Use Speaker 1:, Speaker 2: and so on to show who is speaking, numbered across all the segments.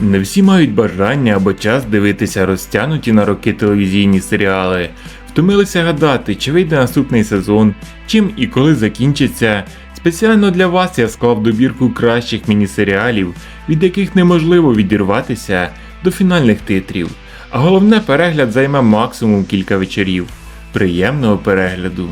Speaker 1: Не всі мають бажання або час дивитися розтягнуті на роки телевізійні серіали, втомилися гадати, чи вийде наступний сезон, чим і коли закінчиться. Спеціально для вас я склав добірку кращих мінісеріалів, від яких неможливо відірватися до фінальних титрів. А головне перегляд займе максимум кілька вечорів. Приємного перегляду!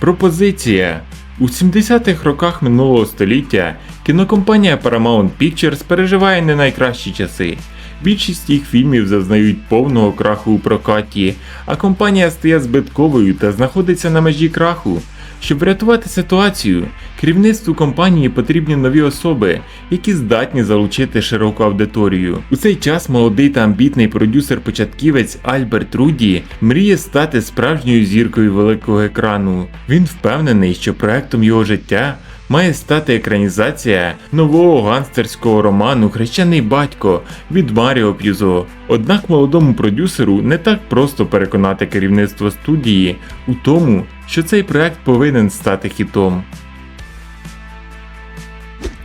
Speaker 1: Пропозиція. У 70-х роках минулого століття кінокомпанія Paramount Pictures переживає не найкращі часи. Більшість їх фільмів зазнають повного краху у прокаті, а компанія стає збитковою та знаходиться на межі краху. Щоб врятувати ситуацію, керівництву компанії потрібні нові особи, які здатні залучити широку аудиторію. У цей час молодий та амбітний продюсер-початківець Альберт Руді мріє стати справжньою зіркою великого екрану. Він впевнений, що проектом його життя має стати екранізація нового гангстерського роману Хрещений батько від Маріо П'юзо. Однак молодому продюсеру не так просто переконати керівництво студії у тому, що цей проект повинен стати хітом.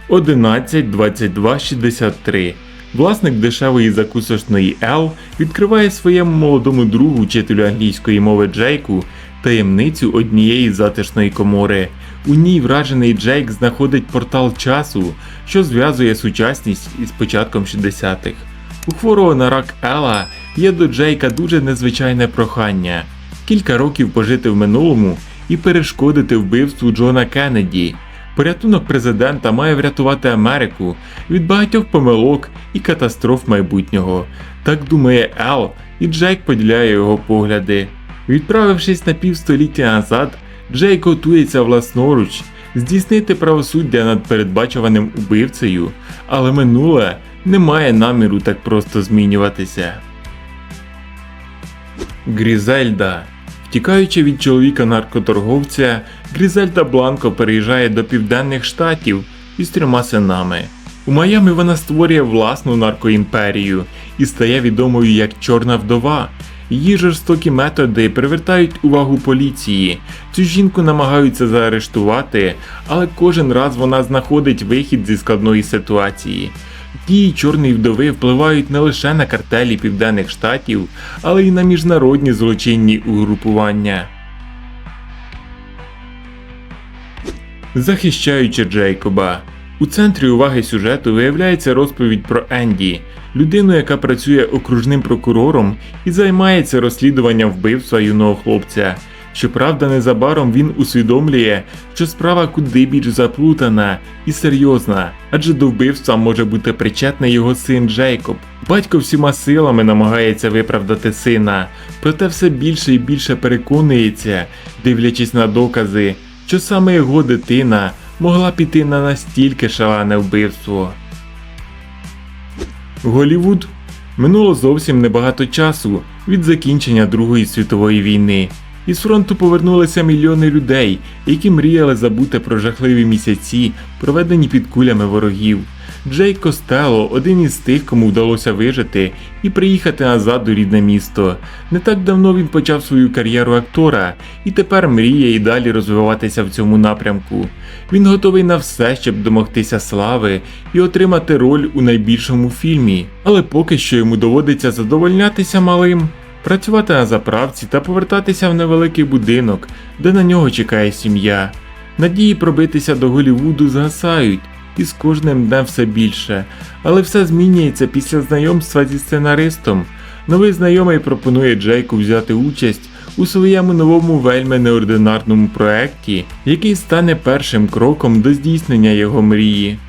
Speaker 1: 11.22.63 Власник дешевої закусочної L відкриває своєму молодому другу вчителю англійської мови Джейку таємницю однієї затишної комори. У ній вражений Джейк знаходить портал часу, що зв'язує сучасність із початком 60-х. У хворого на рак Ела є до Джейка дуже незвичайне прохання кілька років пожити в минулому і перешкодити вбивству Джона Кеннеді. Порятунок президента має врятувати Америку від багатьох помилок і катастроф майбутнього. Так думає Ел, і Джейк поділяє його погляди. Відправившись на півстоліття назад, Джейк готується власноруч здійснити правосуддя над передбачуваним убивцею, але минуле не має наміру так просто змінюватися. Грізельда. Втікаючи від чоловіка наркоторговця, Грізельда Бланко переїжджає до південних штатів із трьома синами. У Майамі вона створює власну наркоімперію і стає відомою як Чорна вдова. Її жорстокі методи привертають увагу поліції. Цю жінку намагаються заарештувати, але кожен раз вона знаходить вихід зі складної ситуації. Дії чорної вдови впливають не лише на картелі Південних Штатів, але й на міжнародні злочинні угрупування. Захищаючи Джейкоба. У центрі уваги сюжету виявляється розповідь про Енді, людину, яка працює окружним прокурором і займається розслідуванням вбивства юного хлопця. Щоправда, незабаром він усвідомлює, що справа куди більш заплутана і серйозна, адже до вбивства може бути причетний його син Джейкоб. Батько всіма силами намагається виправдати сина, проте все більше і більше переконується, дивлячись на докази, що саме його дитина могла піти на настільки шалене вбивство. Голівуд минуло зовсім небагато часу від закінчення Другої світової війни. Із фронту повернулися мільйони людей, які мріяли забути про жахливі місяці, проведені під кулями ворогів. Джейк Костело один із тих, кому вдалося вижити і приїхати назад у рідне місто. Не так давно він почав свою кар'єру актора і тепер мріє і далі розвиватися в цьому напрямку. Він готовий на все, щоб домогтися слави і отримати роль у найбільшому фільмі, але поки що йому доводиться задовольнятися малим. Працювати на заправці та повертатися в невеликий будинок, де на нього чекає сім'я. Надії пробитися до Голівуду згасають, і з кожним днем все більше, але все змінюється після знайомства зі сценаристом. Новий знайомий пропонує Джейку взяти участь у своєму новому вельми неординарному проекті, який стане першим кроком до здійснення його мрії.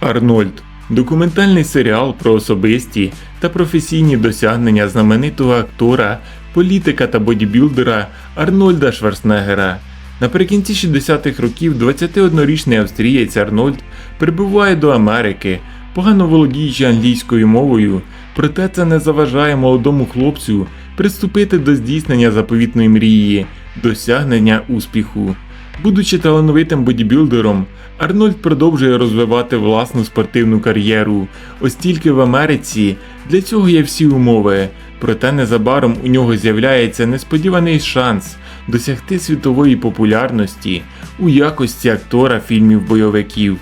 Speaker 1: Арнольд документальний серіал про особисті та професійні досягнення знаменитого актора, політика та бодібілдера Арнольда Шварценеггера. Наприкінці 60-х років 21-річний австрієць Арнольд прибуває до Америки, погано володіючи англійською мовою, проте це не заважає молодому хлопцю приступити до здійснення заповітної мрії, досягнення успіху. Будучи талановитим бодібілдером, Арнольд продовжує розвивати власну спортивну кар'єру, ось тільки в Америці для цього є всі умови, проте незабаром у нього з'являється несподіваний шанс досягти світової популярності у якості актора фільмів бойовиків.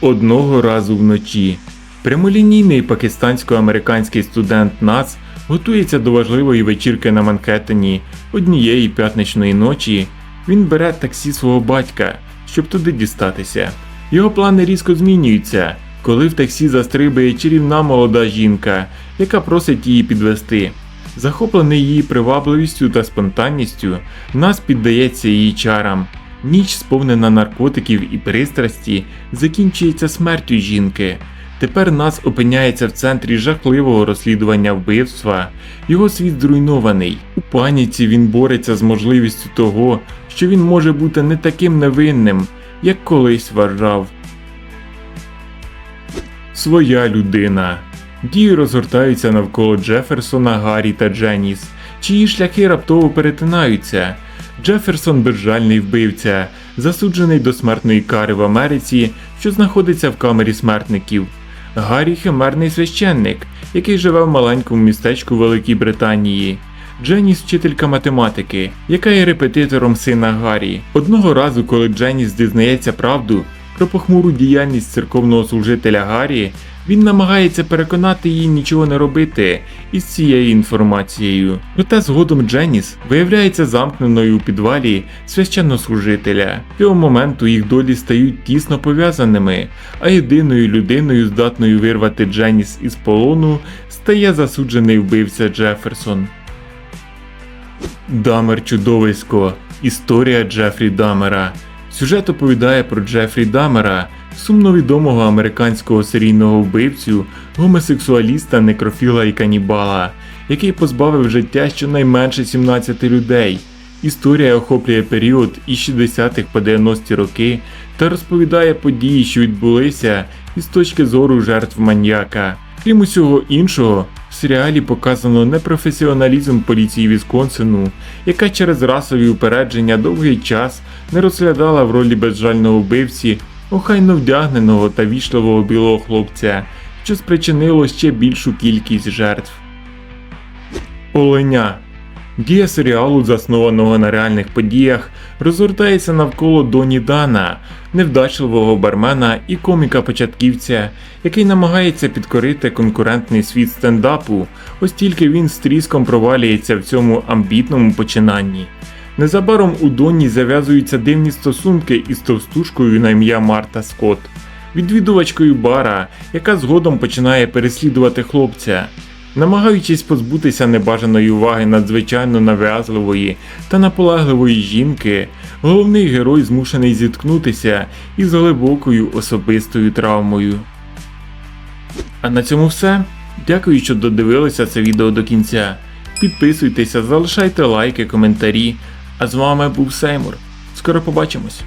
Speaker 1: Одного разу вночі прямолінійний пакистансько-американський студент НАЦ готується до важливої вечірки на Манхеттені. Однієї п'ятничної ночі він бере таксі свого батька, щоб туди дістатися. Його плани різко змінюються, коли в таксі застрибує чарівна молода жінка, яка просить її підвести. Захоплений її привабливістю та спонтанністю, нас піддається її чарам. Ніч, сповнена наркотиків і пристрасті, закінчується смертю жінки. Тепер нас опиняється в центрі жахливого розслідування вбивства. Його світ зруйнований. У паніці він бореться з можливістю того, що він може бути не таким невинним, як колись вважав. Своя людина. Дії розгортаються навколо Джеферсона, Гаррі та Дженіс, чиї шляхи раптово перетинаються. Джеферсон безжальний вбивця, засуджений до смертної кари в Америці, що знаходиться в камері смертників. Гаррі химерний священник, який живе в маленькому містечку Великій Британії. Дженіс вчителька математики, яка є репетитором сина Гаррі. Одного разу, коли Дженіс дізнається правду про похмуру діяльність церковного служителя Гаррі, він намагається переконати її нічого не робити із цією інформацією. Проте згодом Дженіс виявляється замкненою у підвалі священнослужителя. З цього моменту їх долі стають тісно пов'язаними, а єдиною людиною, здатною вирвати Дженіс із полону, стає засуджений вбивця Джеферсон. Дамер чудовисько. Історія Джефрі Дамера. Сюжет оповідає про Джефрі Дамера, сумновідомого американського серійного вбивцю, гомосексуаліста, некрофіла і канібала, який позбавив життя щонайменше 17 людей. Історія охоплює період із 60-х по 90-ті роки та розповідає події, що відбулися із точки зору жертв маньяка. Крім усього іншого, в серіалі показано непрофесіоналізм поліції Вісконсину, яка через расові упередження довгий час не розглядала в ролі безжального вбивці охайно вдягненого та вічливого білого хлопця, що спричинило ще більшу кількість жертв. Оленя Дія серіалу, заснованого на реальних подіях, розгортається навколо Доні Дана, невдачливого бармена і коміка-початківця, який намагається підкорити конкурентний світ стендапу, ось тільки він з тріском провалюється в цьому амбітному починанні. Незабаром у Доні зав'язуються дивні стосунки із товстушкою на ім'я Марта Скотт, відвідувачкою бара, яка згодом починає переслідувати хлопця. Намагаючись позбутися небажаної уваги надзвичайно нав'язливої та наполегливої жінки, головний герой змушений зіткнутися із глибокою особистою травмою. А на цьому все. Дякую, що додивилися це відео до кінця. Підписуйтеся, залишайте лайки, коментарі. А з вами був Сеймур. Скоро побачимось!